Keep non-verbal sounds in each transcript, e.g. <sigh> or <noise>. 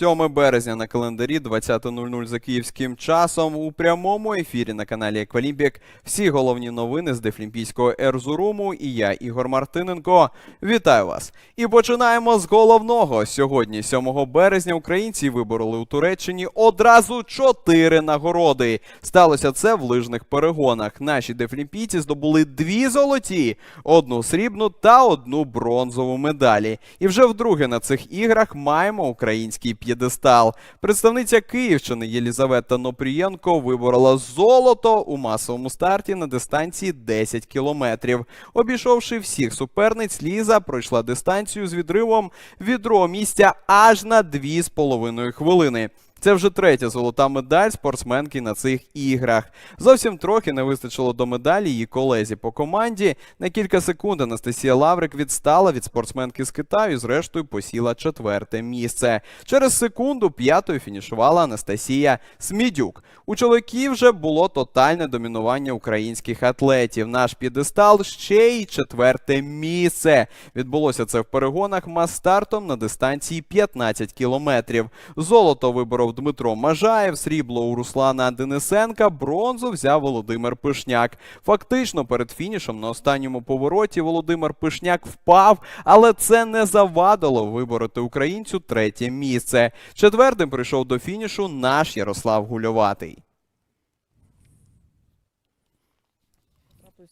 7 березня на календарі 20.00 за київським часом у прямому ефірі на каналі Еквалімпік. Всі головні новини з Дефлімпійського Ерзуруму. І я, Ігор Мартиненко. Вітаю вас! І починаємо з головного. Сьогодні, 7 березня, українці вибороли у Туреччині одразу чотири нагороди. Сталося це в лижних перегонах. Наші дефлімпійці здобули дві золоті, одну срібну та одну бронзову медалі. І вже вдруге на цих іграх маємо український п'єдестал. Представниця Київщини Єлізавета Нопрієнко виборола золото у масовому старті на дистанції 10 кілометрів. Обійшовши всіх суперниць, Ліза пройшла дистанцію з відривом відро місця аж на 2,5 хвилини. Це вже третя золота медаль спортсменки на цих іграх. Зовсім трохи не вистачило до медалі її колезі по команді. На кілька секунд Анастасія Лаврик відстала від спортсменки з Китаю і зрештою посіла четверте місце. Через секунду п'ятою фінішувала Анастасія Смідюк. У чоловіків вже було тотальне домінування українських атлетів. Наш п'єдестал ще й четверте місце. Відбулося це в перегонах мас-стартом на дистанції 15 кілометрів. Золото виборов Дмитро Мажаєв, срібло у Руслана Денисенка, бронзу взяв Володимир Пишняк. Фактично перед фінішем на останньому повороті Володимир Пишняк впав, але це не завадило вибороти українцю третє місце. Четвертим прийшов до фінішу наш Ярослав Гульоватий.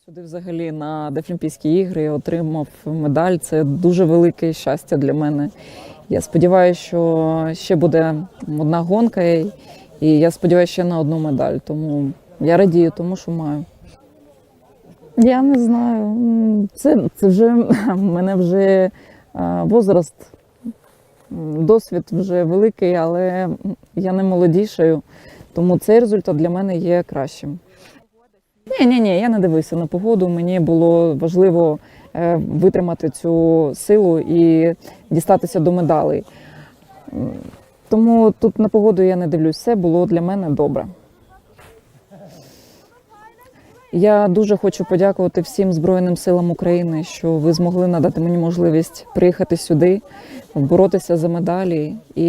Сюди взагалі на Дефлімпійські ігри і отримав медаль. Це дуже велике щастя для мене. Я сподіваюся, що ще буде одна гонка, і я сподіваюся ще на одну медаль. Тому я радію тому, що маю. Я не знаю. Це, це вже <laughs> мене вже а, возраст, досвід вже великий, але я не молодішаю, тому цей результат для мене є кращим. Ні, ні, ні, я не дивився на погоду. Мені було важливо е, витримати цю силу і дістатися до медалей. Тому тут на погоду я не дивлюсь. Все було для мене добре. Я дуже хочу подякувати всім Збройним силам України, що ви змогли надати мені можливість приїхати сюди, боротися за медалі. І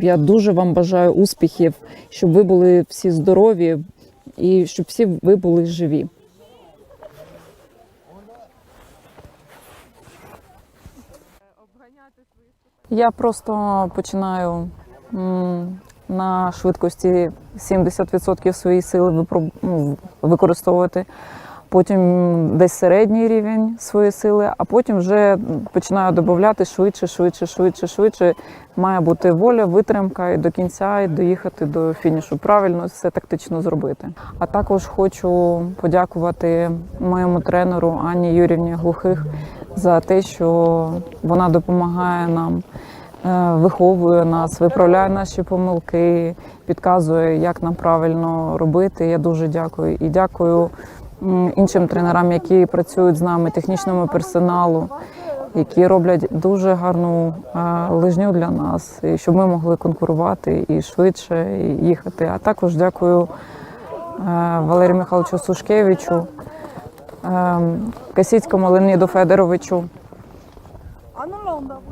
я дуже вам бажаю успіхів, щоб ви були всі здорові і щоб всі ви були живі. Я просто починаю на швидкості 70% своєї сили ну, використовувати. Потім десь середній рівень своєї сили, а потім вже починаю додати швидше, швидше, швидше, швидше. Має бути воля, витримка і до кінця, і доїхати до фінішу. Правильно все тактично зробити. А також хочу подякувати моєму тренеру Анні Юрівні Глухих за те, що вона допомагає нам, е, виховує нас, виправляє наші помилки, підказує, як нам правильно робити. Я дуже дякую і дякую іншим тренерам, які працюють з нами, технічному персоналу, які роблять дуже гарну е, лижню для нас, і щоб ми могли конкурувати і швидше і їхати. А також дякую е, Валерію Михайловичу Сушкевичу, е, Касіцькому Леоніду Федоровичу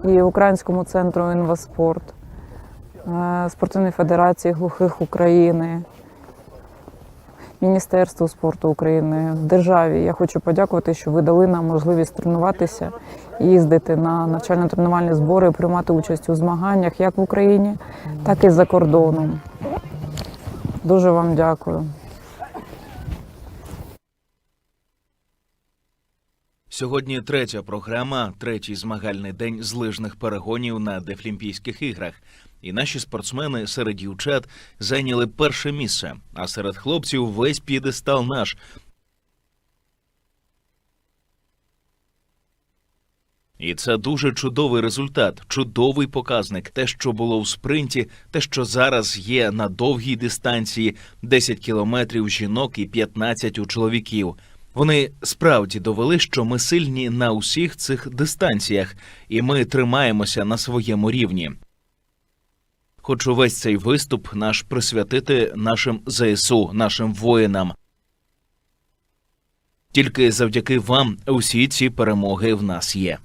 і Українському центру інваспорт, Спортивної федерації глухих України, Міністерству спорту України, державі. Я хочу подякувати, що ви дали нам можливість тренуватися, їздити на навчально-тренувальні збори, приймати участь у змаганнях як в Україні, так і за кордоном. Дуже вам дякую. Сьогодні третя програма, третій змагальний день з лижних перегонів на Дефлімпійських іграх. І наші спортсмени серед дівчат зайняли перше місце, а серед хлопців весь п'єдестал наш. І це дуже чудовий результат, чудовий показник. Те, що було в спринті, те, що зараз є на довгій дистанції 10 кілометрів жінок і 15 у чоловіків. Вони справді довели, що ми сильні на усіх цих дистанціях, і ми тримаємося на своєму рівні. Хочу весь цей виступ наш присвятити нашим ЗСУ, нашим воїнам. Тільки завдяки вам усі ці перемоги в нас є.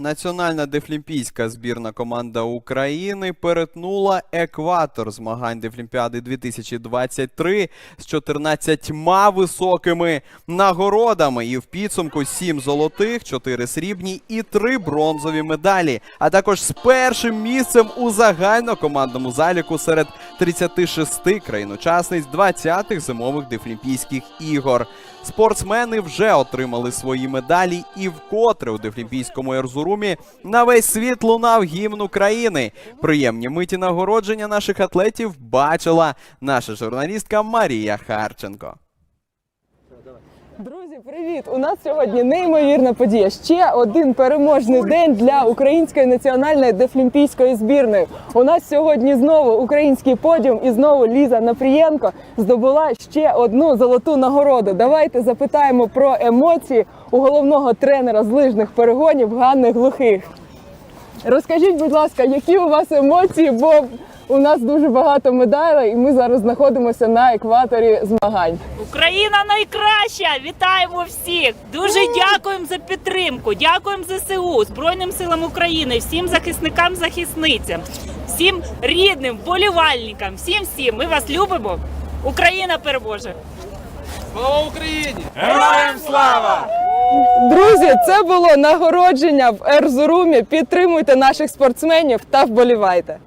Національна дефлімпійська збірна команда України перетнула екватор змагань Дефлімпіади 2023 з 14 високими нагородами. І в підсумку 7 золотих, 4 срібні і 3 бронзові медалі. А також з першим місцем у загальнокомандному заліку серед 36 країн-учасниць 20-х зимових Дефлімпійських ігор. Спортсмени вже отримали свої медалі і вкотре у Дефлімпійському Ерзурумі на весь світ лунав гімн України. Приємні миті нагородження наших атлетів бачила наша журналістка Марія Харченко. Друзі, привіт! У нас сьогодні неймовірна подія. Ще один переможний день для української національної дефлімпійської збірної. У нас сьогодні знову український подіум і знову Ліза Напрієнко здобула ще одну золоту нагороду. Давайте запитаємо про емоції у головного тренера з лижних перегонів Ганни Глухих. Розкажіть, будь ласка, які у вас емоції, бо у нас дуже багато медалей, і ми зараз знаходимося на екваторі змагань. Україна найкраща! Вітаємо всіх! Дуже дякуємо за підтримку. Дякуємо ЗСУ, Збройним силам України, всім захисникам, захисницям, всім рідним, вболівальникам, всім всім. Ми вас любимо. Україна переможе! Друзі, це було нагородження в Ерзурумі. Підтримуйте наших спортсменів та вболівайте.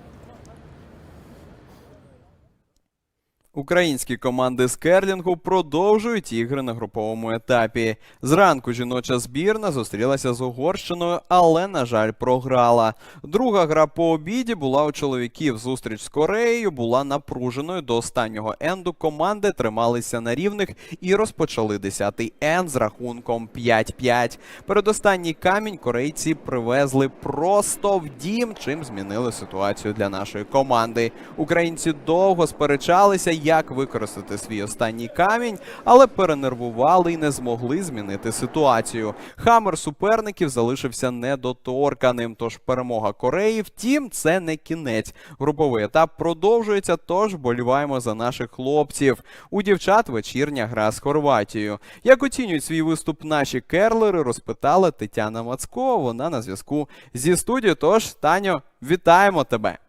Українські команди з керлінгу продовжують ігри на груповому етапі. Зранку жіноча збірна зустрілася з Угорщиною, але, на жаль, програла. Друга гра по обіді була у чоловіків. Зустріч з Кореєю була напруженою до останнього енду. Команди трималися на рівних і розпочали 10-й енд з рахунком 5-5. Передостанній камінь корейці привезли просто в дім, чим змінили ситуацію для нашої команди. Українці довго сперечалися, як використати свій останній камінь, але перенервували і не змогли змінити ситуацію. Хамер суперників залишився недоторканим. Тож перемога Кореї. Втім, це не кінець. Груповий етап продовжується. Тож боліваємо за наших хлопців. У дівчат вечірня гра з Хорватією. Як оцінюють свій виступ наші керлери, розпитала Тетяна Мацко. Вона на зв'язку зі студією. Тож, Таню, вітаємо тебе.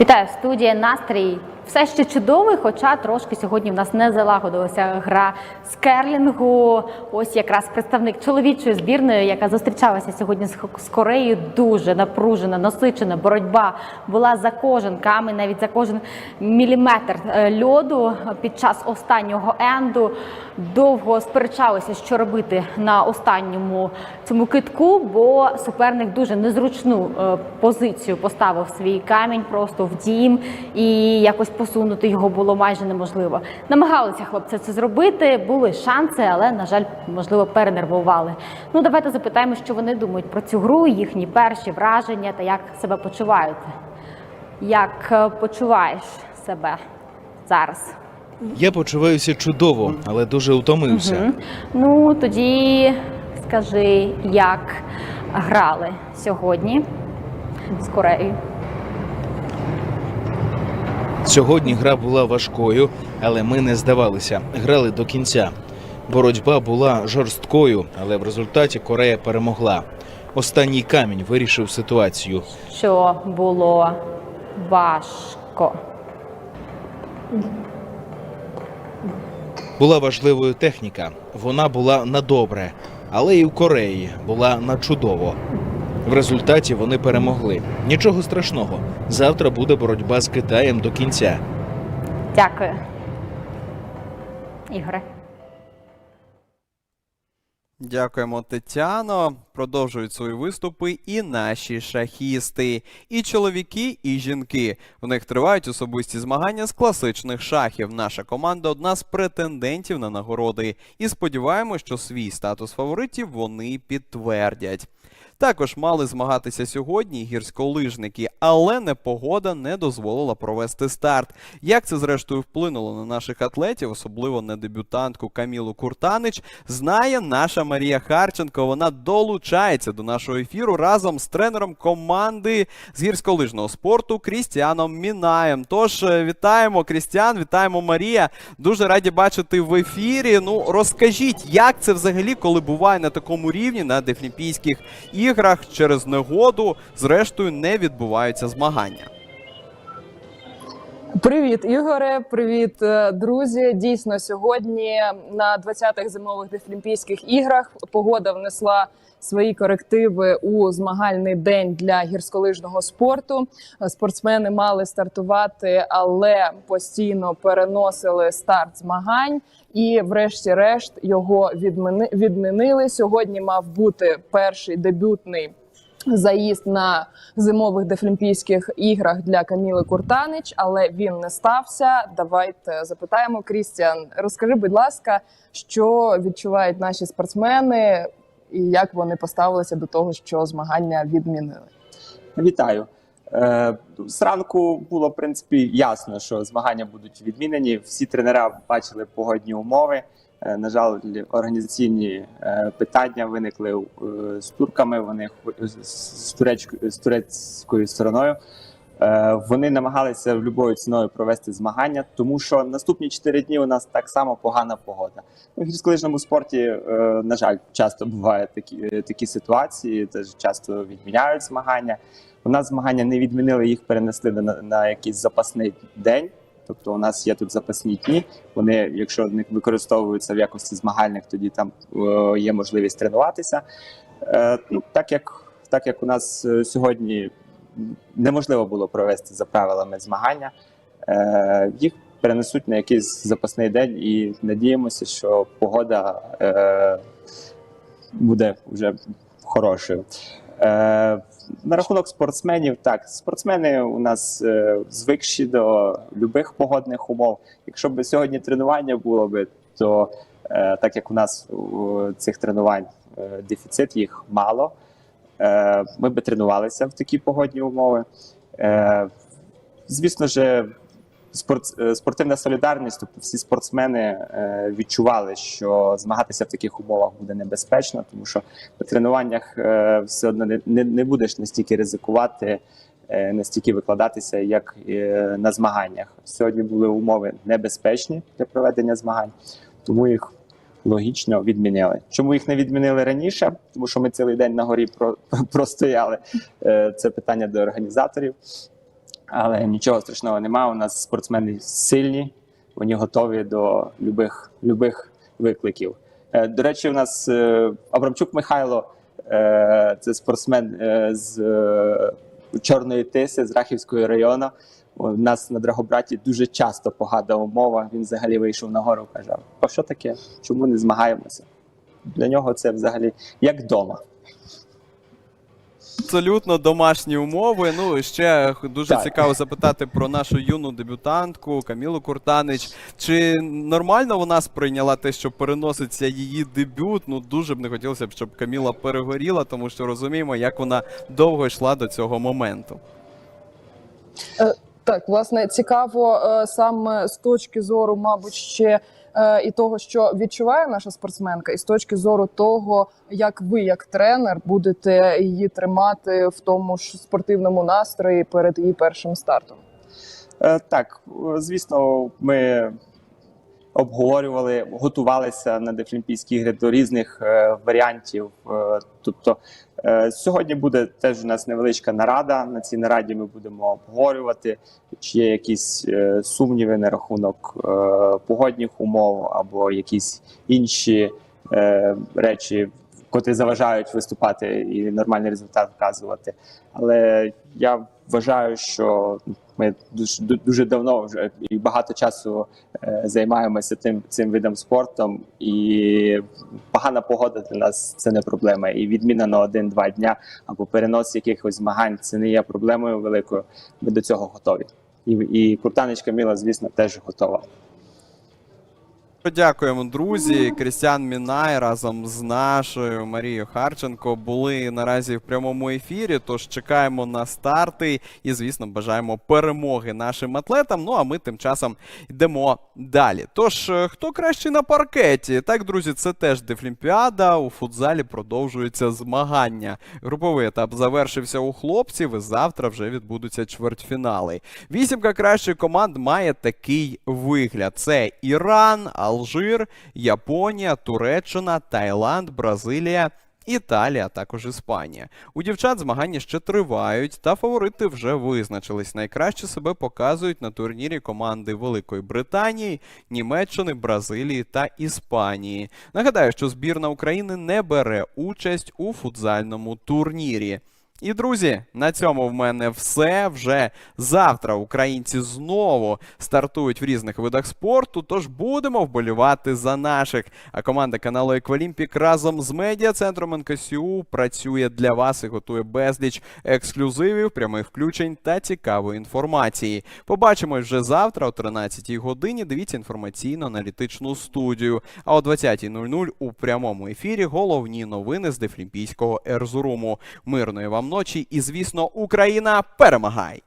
Вітаю, студія настрій. Все ще чудовий, хоча трошки сьогодні в нас не залагодилася гра з керлінгу. Ось якраз представник чоловічої збірної, яка зустрічалася сьогодні з Кореєю, дуже напружена, насичена боротьба була за кожен камінь, навіть за кожен міліметр е, льоду під час останнього енду. Довго сперечалися, що робити на останньому цьому китку, бо суперник дуже незручну е, позицію поставив свій камінь просто в дім, і якось посунути його було майже неможливо. Намагалися хлопці це зробити, були шанси, але на жаль, можливо, перенервували. Ну давайте запитаємо, що вони думають про цю гру, їхні перші враження та як себе почувають. Як е, почуваєш себе зараз? Я почуваюся чудово, але дуже утомився. Мгм. Ну тоді скажи, як грали сьогодні з Кореєю? Сьогодні гра була важкою, але ми не здавалися. Грали до кінця. Боротьба була жорсткою, але в результаті Корея перемогла. Останній камінь вирішив ситуацію. Що було важко? Була важливою техніка. Вона була на добре, але і в Кореї була на чудово. В результаті вони перемогли. Нічого страшного. Завтра буде боротьба з Китаєм до кінця. Дякую. Ігоре. Дякуємо, Тетяно. Продовжують свої виступи і наші шахісти, і чоловіки, і жінки. В них тривають особисті змагання з класичних шахів. Наша команда одна з претендентів на нагороди. І сподіваємось, що свій статус фаворитів вони підтвердять. Також мали змагатися сьогодні гірськолижники але непогода не дозволила провести старт. Як це зрештою вплинуло на наших атлетів, особливо на дебютантку Камілу Куртанич, знає наша Марія Харченко. Вона долучається до нашого ефіру разом з тренером команди з гірськолижного спорту Крістіаном Мінаєм. Тож е, вітаємо Крістіан, вітаємо Марія. Дуже раді бачити в ефірі. Ну розкажіть, як це взагалі, коли буває на такому рівні на Дефлімпійських іграх через негоду, зрештою не відбуваються змагання. Привіт, Ігоре. Привіт, е, друзі. Дійсно, сьогодні на 20-х зимових Дефлімпійських іграх погода внесла свої корективи у змагальний день для гірськолижного спорту. Спортсмени мали стартувати, але постійно переносили старт змагань. І, врешті-решт, його відміни- відмінили. Сьогодні мав бути перший дебютний заїзд на зимових дефлімпійських іграх для Каміли Куртанич, але він не стався. Давайте запитаємо Крістіан. Розкажи, будь ласка, що відчувають наші спортсмени, і як вони поставилися до того, що змагання відмінили. Вітаю. Е, Зранку було в принципі ясно, що змагання будуть відмінені. Всі тренера бачили погодні умови. Е, На жаль, організаційні е, питання виникли е, з турками. Вони з- турецькою з турецькою стороною. Вони намагалися любою ціною провести змагання, тому що наступні 4 дні у нас так само погана погода. У гірськолижному спорті, на жаль, часто бувають такі, такі ситуації, теж часто відміняють змагання. У нас змагання не відмінили, їх перенесли на, на якийсь запасний день. Тобто у нас є тут запасні дні. Вони, якщо вони використовуються в якості змагальних, тоді там є можливість тренуватися. Е, ну, так, як, так як у нас е, сьогодні неможливо було провести за правилами змагання, е, їх перенесуть на якийсь запасний день і надіємося, що погода буде вже хорошою. Е, на рахунок спортсменів, так, спортсмени у нас е, звикші до любих погодних умов. Якщо б сьогодні тренування було би, то е, так як у нас у цих тренувань е, дефіцит, їх мало, е, ми би тренувалися в такі погодні умови. Е, звісно ж, спорт, е, спортивна солідарність, тобто всі спортсмени е, відчували, що змагатися в таких умовах буде небезпечно, тому що на тренуваннях е, все одно не, не, будеш настільки ризикувати, настільки викладатися, як на змаганнях. Сьогодні були умови небезпечні для проведення змагань, тому їх логічно відмінили. Чому їх не відмінили раніше? Тому що ми цілий день на горі про, <laughs> простояли. Це питання до організаторів. Але нічого страшного немає. У нас спортсмени сильні, вони готові до любих, любих викликів. Е, До речі, у нас е, Абрамчук Михайло, е, це спортсмен з Чорної Тиси, з Рахівського району. У нас на Драгобраті дуже часто погана умова. Він взагалі вийшов на гору, каже: а що таке? Чому не змагаємося? Для нього це взагалі як вдома. Абсолютно домашні умови. Ну і ще дуже Так. цікаво запитати про нашу юну дебютантку Камілу Куртанич. Чи нормально вона сприйняла те, що переноситься її дебют? Ну дуже б не хотілося б, щоб Каміла перегоріла, тому що розуміємо, як вона довго йшла до цього моменту. Так, власне, цікаво е, саме з точки зору, мабуть, ще е, і того, що відчуває наша спортсменка, і з точки зору того, як ви, як тренер, будете її тримати в тому ж спортивному настрої перед її першим стартом. Е, Так, е, звісно, ми обговорювали, готувалися на Дефлімпійські ігри до різних е, варіантів. Е, Тобто е, сьогодні буде теж у нас невеличка нарада. На цій нараді ми будемо обговорювати, чи є якісь е, сумніви на рахунок е, погодних умов або якісь інші е, речі, котрі заважають виступати і нормальний результат вказувати. Але я вважаю, що ми дуже дуже давно вже і багато часу е, займаємося тим цим видом спорту, і погана погода для нас це не проблема. І відміна на один-два дня або перенос якихось змагань це не є проблемою великою. Ми до цього готові. І, і Куртанечка Міла, звісно, теж готова. Дякуємо, друзі. Крістіан Мінай разом з нашою Марією Харченко були наразі в прямому ефірі. Тож чекаємо на старти і, звісно, бажаємо перемоги нашим атлетам. Ну а ми тим часом йдемо далі. Тож, е, хто кращий на паркеті? Так, друзі, це теж Дефлімпіада. У футзалі продовжуються змагання. Груповий етап завершився у хлопців. і Завтра вже відбудуться чвертьфінали. Вісімка кращих команд має такий вигляд: це Іран, Алжир, Японія, Туреччина, Таїланд, Бразилія. Італія, а також Іспанія. У дівчат змагання ще тривають, та фаворити вже визначились. Найкраще себе показують на турнірі команди Великої Британії, Німеччини, Бразилії та Іспанії. Нагадаю, що збірна України не бере участь у футзальному турнірі. І друзі, на цьому в мене все. Вже завтра українці знову стартують в різних видах спорту. Тож будемо вболівати за наших. А команда каналу Еквалімпік разом з медіа центром НКСУ працює для вас і готує безліч ексклюзивів, прямих включень та цікавої інформації. Побачимось вже завтра о 13-й годині. Дивіться інформаційно-аналітичну студію. А о 20.00 у прямому ефірі головні новини з Дефлімпійського Ерзуруму. Мирної вам ночі і, звісно, Україна перемагай!